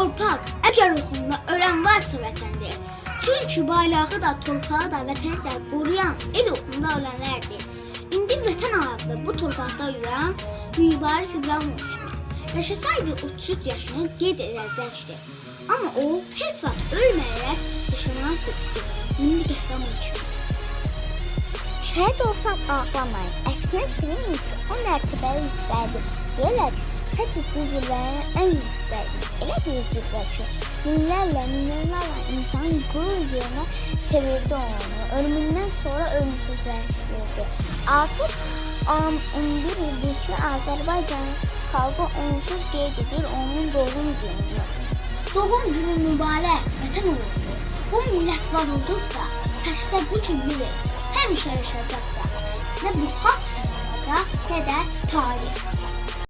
torpaq əgər ruhunda ölən varsa vətəndir. Çünki bayrağı da, torpağı da, vətəni də qoruyan el uğrunda ölənlərdir. İndi vətən ayaqlı bu torpaqda yürüyen Mübariz İbrahimov kimi yaşasaydı 33 yaşını qeyd edəcəkdi. Amma o heç vaxt ölməyərək yaşamayı seçdi. Milli qəhrəman kimi. Şəhid olsam ağlamayın. Əksinə kimin ki, o mərtəbəyə yüksəldi. Deyirlər ki, fəth etdiyi zirvələrin ən yüksəkdir. Elə bir zirvə ki, minlərlə, milyonlarla insan qürur yerinə çevirdi onu. Ölümündən sonra ölümsüzləşdirdi. Artıq am, 11 ildir ki, Azərbaycan xalqı onsuz qeyd onun doğum gününü. Doğum günü mübarək vətən uğurlu. Bu millət var olduqca təkcə bu gün bilir. Həmişə yaşayacaqsa. Nə bu xaç olacaq, nə də tarix.